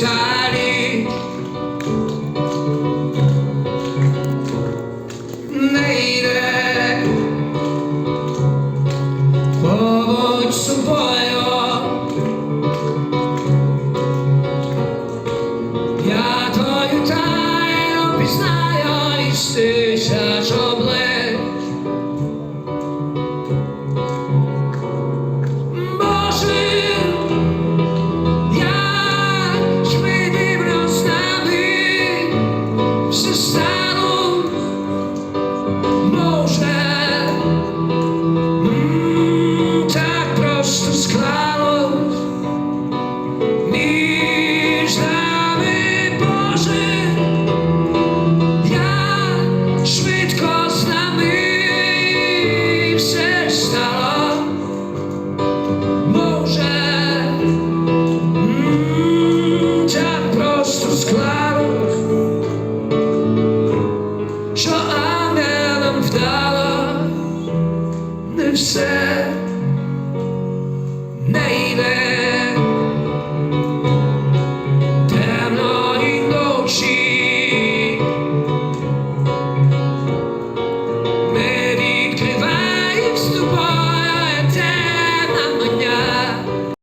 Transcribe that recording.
çare Neyle Powoć swoją Ja to jutaj, opisz na joj sztysia вдало не все.